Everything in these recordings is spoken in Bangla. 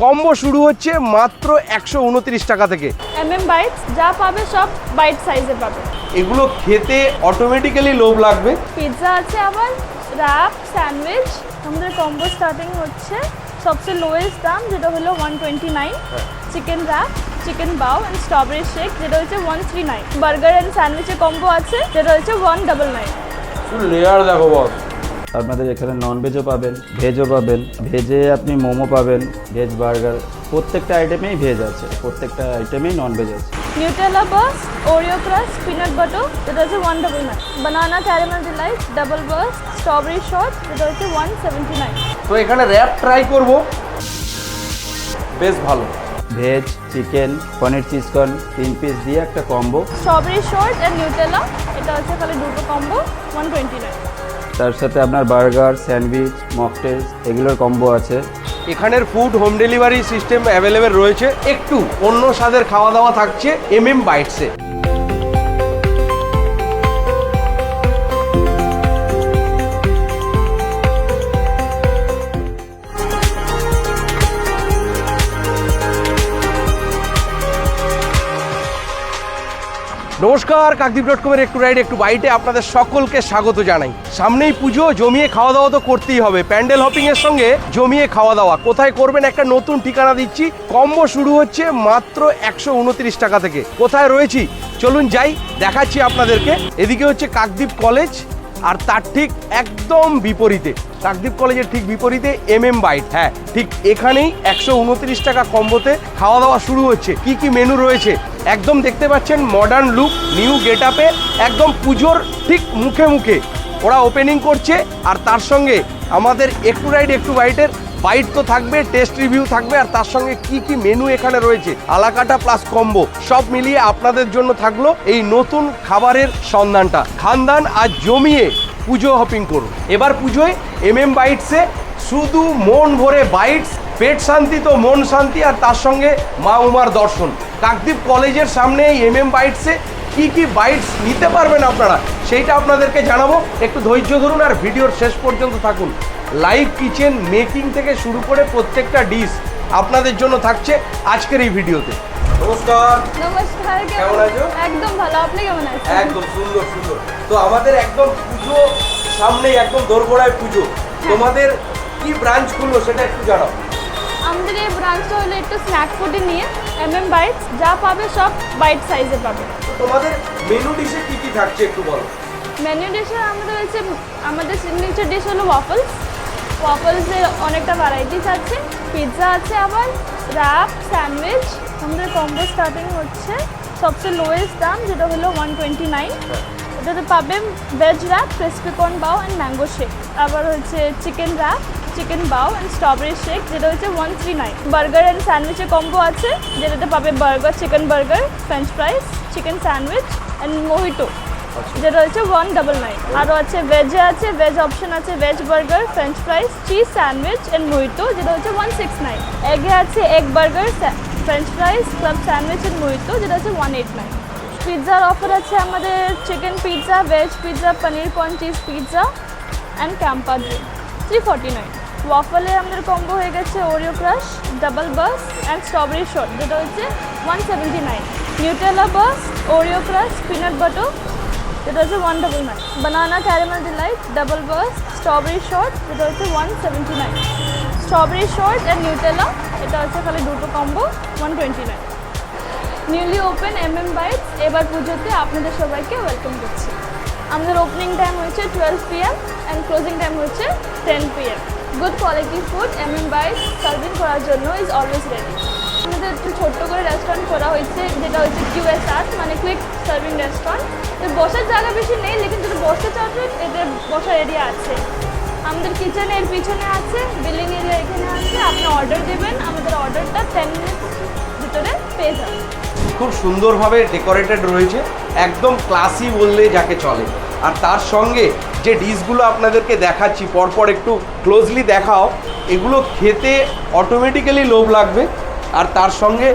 কম্বো শুরু হচ্ছে মাত্র একশো উনত্রিশ টাকা থেকে। এম এম বাইটস যা পাবে সব বাইট সাইজে পাবে। এগুলো খেতে অটোমেটিক্যালি লোভ লাগবে। পিৎজা আছে আবার র্যাপ স্যান্ডউইচ আমাদের কম্বো স্টার্টিং হচ্ছে সবচেয়ে লোয়েস্ট দাম যেটা হলো one twenty nine chicken wrap chicken bao and strawberry shake যেটা হচ্ছে one three nine burger and স্যান্ডউইচের combo আছে যেটা হচ্ছে ওয়ান ডাবল নাইন লেয়ার দেখো বস আপনাদের এখানে নন ভেজও পাবেন ভেজও পাবেন ভেজে আপনি মোমো পাবেন ভেজ বার্গার প্রত্যেকটা আইটেমেই ভেজ আছে প্রত্যেকটা আইটেমেই নন ভেজ আছে। Nutella bash Oreo crush peanut butter যেটা হচ্ছে one double nine banana caramel delight double bass strawberry shot যেটা হচ্ছে ওয়ান সেভেন্টি নাইন তো এখানে র্যাপ ট্রাই করব। বেশ ভালো। ভেজ চিকেন পনির চিজকন তিন পিস দিয়ে একটা combo strawberry short and Nutella এটা আছে তাহলে দুটো কম্বো ওয়ান টোয়েন্টি নাইন তার সাথে আপনার বার্গার স্যান্ডউইচ মকটেলস এগুলোর কম্বো আছে। এখানের food home delivery system available রয়েছে। একটু অন্য স্বাদের খাওয়া দাওয়া থাকছে এম এম বাইটসে নমস্কার, কাকদ্বীপ ডট কমের একটু রাইড একটু বাইটে আপনাদের সকলকে স্বাগত জানাই। সামনেই পুজো, জমিয়ে খাওয়া দাওয়া তো করতেই হবে। প্যান্ডেল হপিং এর সঙ্গে জমিয়ে খাওয়া দাওয়া কোথায় করবেন একটা নতুন ঠিকানা দিচ্ছি। কম্বো শুরু হচ্ছে মাত্র একশো উনত্রিশ টাকা থেকে। কোথায় রয়েছি? চলুন যাই, দেখাচ্ছি আপনাদেরকে। এদিকে হচ্ছে কাকদ্বীপ কলেজ আর তার ঠিক একদম বিপরীতে। কাকদ্বীপ কলেজের ঠিক বিপরীতে এম এম বাইট হ্যাঁ ঠিক এখানেই একশো উনত্রিশ টাকা কম্বোতে খাওয়া দাওয়া শুরু হচ্ছে। কি কি মেনু রয়েছে? একদম দেখতে পাচ্ছেন মডার্ন লুক নিউ গেট আপে একদম পুজোর ঠিক মুখে মুখে। ওরা ওপেনিং করছে আর তার সঙ্গে আমাদের একটু রাইড একটু বাইটের বাইট তো থাকবে টেস্ট রিভিউ থাকবে আর তার সঙ্গে কি কি মেনু এখানে রয়েছে, আলাকাটা প্লাস কম্বো সব মিলিয়ে আপনাদের জন্য থাকল এই নতুন খাবারের সন্ধানটা। খানদান আর জমিয়ে পুজো হপিং করুন। এবার পুজোয় এম এম বাইটসে শুধু মন ভরে বাইটস পেট শান্তি তো মন শান্তি আর তার সঙ্গে মা উমার দর্শন। কাকদ্বীপ কলেজের সামনে এই এম এম বাইটসে কী কী বাইটস নিতে পারবেন আপনারা সেইটা আপনাদেরকে জানাব। একটু ধৈর্য ধরুন আর ভিডিওর শেষ পর্যন্ত থাকুন। লাইভ কিচেন মেকিং থেকে শুরু করে প্রত্যেকটা ডিশ আপনাদের জন্য থাকছে আজকের এই ভিডিওতে। নমস্কার। নমস্কার কেমন আছো? একদম ভালো আপনি কেমন আছেন? একদম সুন্দর সুন্দর। তো আমাদের একদম পুজো সামনেই একদম দোরগোড়ায় পুজো। তোমাদের কি ব্রাঞ্চ খুললো সেটা একটু জানাও। আমাদের এই ব্রাঞ্চটা হলো একটু স্ন্যাক ফুডে নিয়ে এম এম বাইটস যা পাবে সব বাইট সাইজে পাবে। তোমাদের মেনু ডিশে কি কি থাকছে একটু বলো। মেনু ডিশে আমাদের হচ্ছে আমাদের সিগনেচার ডিশ হলো ওয়াফলস ওয়াফলসের অনেকটা ভ্যারাইটিস আছে। পিৎজা আছে আবার র্যাপ স্যান্ডউইচ আমাদের কম্বো স্টার্টিং হচ্ছে। সবচেয়ে লোয়েস্ট দাম যেটা হলো ওয়ান টোয়েন্টি নাইন এটাতে পাবেন veg wrap crispy corn bao and mango shake আবার হচ্ছে chicken wrap chicken bao and strawberry shake যেটা হচ্ছে one three nine burger and স্যান্ডউইচের combo আছে যেটাতে পাবে burger chicken burger french fries chicken sandwich and mojito যেটা হচ্ছে ওয়ান ডাবল নাইন আরও আছে ভেজে আছে ভেজ অপশন আছে veg burger french fries cheese sandwich and mojito যেটা হচ্ছে ওয়ান সিক্স নাইন এগে আছে egg burger french fries club sandwich and mojito যেটা হচ্ছে ওয়ান এইট নাইন পিৎজার অফার আছে আমাদের chicken pizza veg pizza paneer corn cheese pizza and Campa drink three forty nine ওয়াফলে আমাদের কম্বো হয়ে গেছে Oreo crush double bass and strawberry shot যেটা হচ্ছে one seventy nine Nutella bass Oreo crush peanut butter যেটা হচ্ছে one double nine banana caramel delight double bass strawberry shot যেটা হচ্ছে one seventy nine strawberry shot and Nutella এটা হচ্ছে খালি দুটো combo one twenty nine newly open M M bites এবার পুজোতে আপনাদের সবাইকে ওয়েলকাম করছি। আমাদের ওপেনিং টাইম হচ্ছে twelve PM and closing time হচ্ছে ten PM good quality food M M bites serving করার জন্য ইজ অলওয়েজ রেডি আমাদের একটু ছোট্ট করে রেস্টুরেন্ট করা হয়েছে, যেটা হচ্ছে কিউএসআর মানে কুইক সার্ভিং রেস্টুরেন্ট তো বসার জায়গা বেশি নেই, লেকিন যদি বসতে চাবেন এদের বসার এরিয়া আছে। আমাদের কিচেন এর পিছনে আছে বিল্ডিং এরিয়া এখানে আছে, আপনি অর্ডার দেবেন, আমাদের অর্ডারটা টেন মিনিটস ভিতরে পেয়ে খুব সুন্দরভাবে ডেকোরেটেড রয়েছে, একদম ক্লাসি বললে যাকে চলে। আর তার সঙ্গে যে ডিশগুলো আপনাদেরকে দেখাচ্ছি, পরপর একটু ক্লোজলি দেখাও, এগুলো খেতে অটোমেটিক্যালি লোভ লাগবে। আর তার সঙ্গে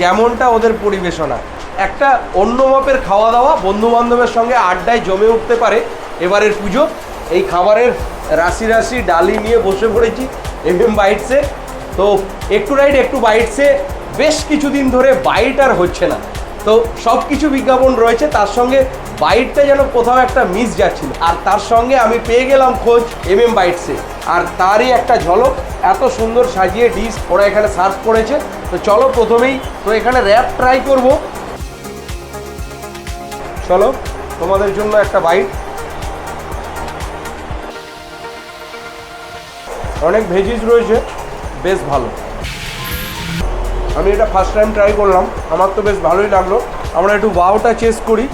যেমনটা ওদের পরিবেশনা, একটা অন্য মাপের খাওয়া দাওয়া বন্ধু বান্ধবের সঙ্গে আড্ডায় জমে উঠতে পারে এবারের পুজো। এই খাবারের রাশি রাশি ডালি নিয়ে বসে পড়েছি এম এম বাইটসে তো একটু রাইড একটু বাইটসে বেশ কিছুদিন ধরে বাইট আর হচ্ছে না। তো সব কিছু বিজ্ঞাপন রয়েছে, তার সঙ্গে বাইটটা যেন কোথাও একটা মিস যাচ্ছিল। আর তার সঙ্গে আমি পেয়ে গেলাম খোঁজ এম এম বাইটসে আর তারই একটা ঝলক, এত সুন্দর সাজিয়ে ডিশ ওরা এখানে সার্চ করেছে। তো চলো প্রথমেই, তো এখানে র্যাপ ট্রাই করব। চলো, তোমাদের জন্য একটা বাইট অনেক ভেজিস রয়েছে, বেশ ভালো। আমি এটা ফার্স্ট টাইম ট্রাই করলাম। আমার তো বেশ ভালোই লাগল। আমরা একটু বাউটা চেস করি।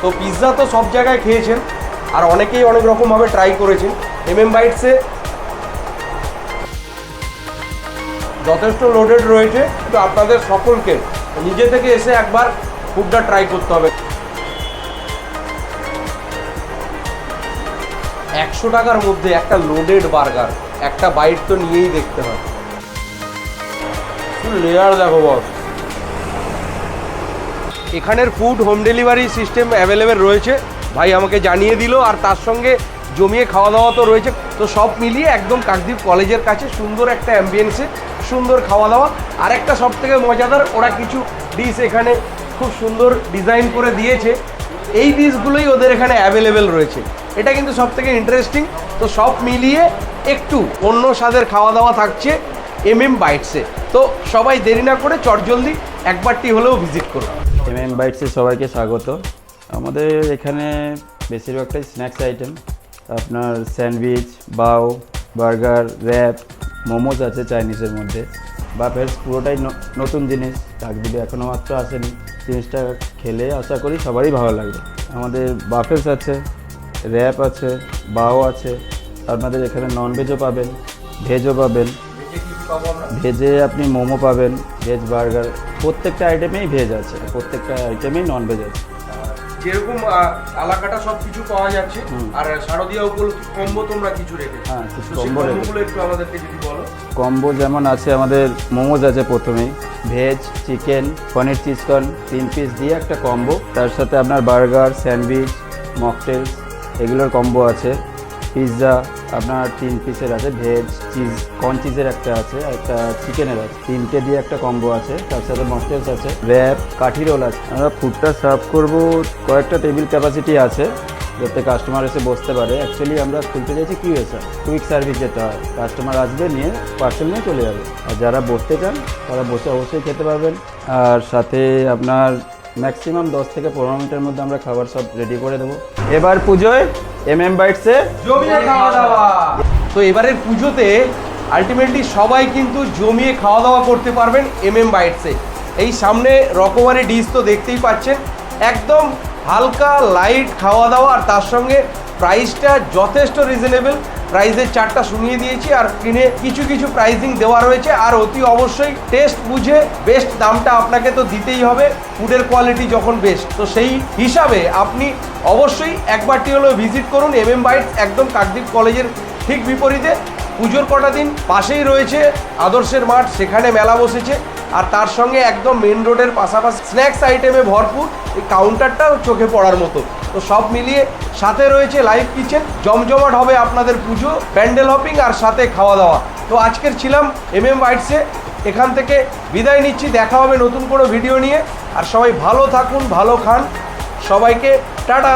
তো পিৎজা তো সব জায়গায় খেয়েছেন, আর অনেকেই অনেক রকমভাবে ট্রাই করেছেন। এম এম বাইটসে যথেষ্ট লোডেড রয়েছে। তো আপনাদের সকলকে, নিজে থেকে এসে একবার ফুডটা ট্রাই করতে হবে। একশো টাকার মধ্যে একটা লোডেড বার্গার একটা বাইট তো নিয়েই দেখতে হয়। লেয়ার দেখো বস এখানের food home delivery system available রয়েছে। ভাই আমাকে জানিয়ে দিল আর তার সঙ্গে জমিয়ে খাওয়া দাওয়া তো রয়েছে। তো সব মিলিয়ে একদম কাকদ্বীপ কলেজের কাছে সুন্দর একটা অ্যাম্বিয়েন্সে সুন্দর খাওয়া দাওয়া। আর একটা সব থেকে মজাদার, ওরা কিছু ডিশ এখানে খুব সুন্দর ডিজাইন করে দিয়েছে। এই ডিশগুলোই ওদের এখানে অ্যাভেলেবেল রয়েছে। এটা কিন্তু সব থেকে ইন্টারেস্টিং তো সব মিলিয়ে একটু অন্য স্বাদের খাওয়া দাওয়া থাকছে এম এম বাইটসে তো সবাই দেরি না করে চটজলদি একবারটি হলেও ভিজিট করুন। এম এম বাইটসে সবাইকে স্বাগত। আমাদের এখানে বেশিরভাগটাই স্ন্যাক্স আইটেম আপনার sandwich bao burger wrap momos আছে চাইনিজের মধ্যে। বাপের পুরোটাই নতুন জিনিস। কাকদ্বীপে এখনও মাত্র আসেনি। জিনিসটা খেলে আশা করি সবারই ভালো লাগবে। আমাদের বাফেলস আছে র্যাপ আছে, বাও আছে, আপনাদের এখানে নন ভেজও পাবেন ভেজও পাবেন। ভেজে আপনি মোমো পাবেন ভেজ বার্গার প্রত্যেকটা আইটেমেই ভেজ আছে, প্রত্যেকটা আইটেমেই নন ভেজ আছে। যেরকম এলাকাটা সব কিছু পাওয়া যাচ্ছে আর শারদীয়া উপলক্ষে কম্বো তোমরা কিছু রেখেছো। হ্যাঁ কম্বোগুলো একটু আমাদেরকে যদি বলো। কম্বো যেমন আছে আমাদের মোমোজ আছে প্রথমেই। ভেজ চিকেন পনির চিজকন তিন পিস দিয়ে একটা কম্বো। তার সাথে আপনার বার্গার স্যান্ডউইচ মকটেলস এগুলোর কম্বো আছে। পিৎজা আপনার তিন পিসের আছে ভেজ চিজ কর্ন চিজের একটা আছে, একটা চিকেনের আছে। তিনটে দিয়ে একটা কম্বো আছে, তার সাথে মকটেলস আছে র্যাপ কাঠি রোল আছে। আমরা ফুডটা সার্ভ করব, কয়েকটা টেবিল ক্যাপাসিটি আছে, যাতে কাস্টমার এসে বসতে পারে। অ্যাকচুয়ালি আমরা খুলতে চাইছি কিউএসআর কুইক সার্ভিস যেটা হয়। কাস্টমার আসবে, নিয়ে পার্সেল নিয়ে চলে যাবে। আর যারা বসতে চান, তারা বসে অবশ্যই খেতে পারবেন। আর সাথে আপনার ম্যাক্সিমাম দশ থেকে পনেরো মিনিটের মধ্যে আমরা খাবার সব রেডি করে দেবো। এবার পুজোয় এম এম বাইটসে খাওয়া দাওয়া। তো এবারের পুজোতে আলটিমেটলি সবাই কিন্তু জমিয়ে খাওয়া দাওয়া করতে পারবেন এম এম বাইটসে এই সামনে রকমারি ডিশ তো দেখতেই পাচ্ছেন। একদম হালকা লাইট খাওয়া দাওয়া আর তার সঙ্গে প্রাইসটা যথেষ্ট রিজনেবল প্রাইসের চারটা শুনিয়ে দিয়েছি আর স্ক্রিনে কিছু কিছু প্রাইসিং দেওয়া রয়েছে। আর অতি অবশ্যই টেস্ট বুঝে বেস্ট দামটা আপনাকে তো দিতেই হবে। ফুডের কোয়ালিটি যখন বেস্ট তো সেই হিসাবে আপনি অবশ্যই একবারটি হলেও ভিজিট করুন এম এম বাইটস একদম কাকদ্বীপ কলেজের ঠিক বিপরীতে। পুজোর কটা দিন পাশেই রয়েছে আদর্শের মাঠ, সেখানে মেলা বসেছে। আর তার সঙ্গে একদম মেন রোডের পাশাপাশি স্ন্যাক্স আইটেমে ভরপুর। এই কাউন্টারটাও চোখে পড়ার মতো। তো সব মিলিয়ে সাথে রয়েছে লাইভ কিচেন জমজমাট হবে আপনাদের পুজো, প্যান্ডেল হপিং আর সাথে খাওয়া দাওয়া। তো আজকের ছিলাম এম এম বাইটসে এখান থেকে বিদায় নিচ্ছি, দেখা হবে নতুন কোনো ভিডিও নিয়ে। আর সবাই ভালো থাকুন, ভালো খান। সবাইকে টাটা।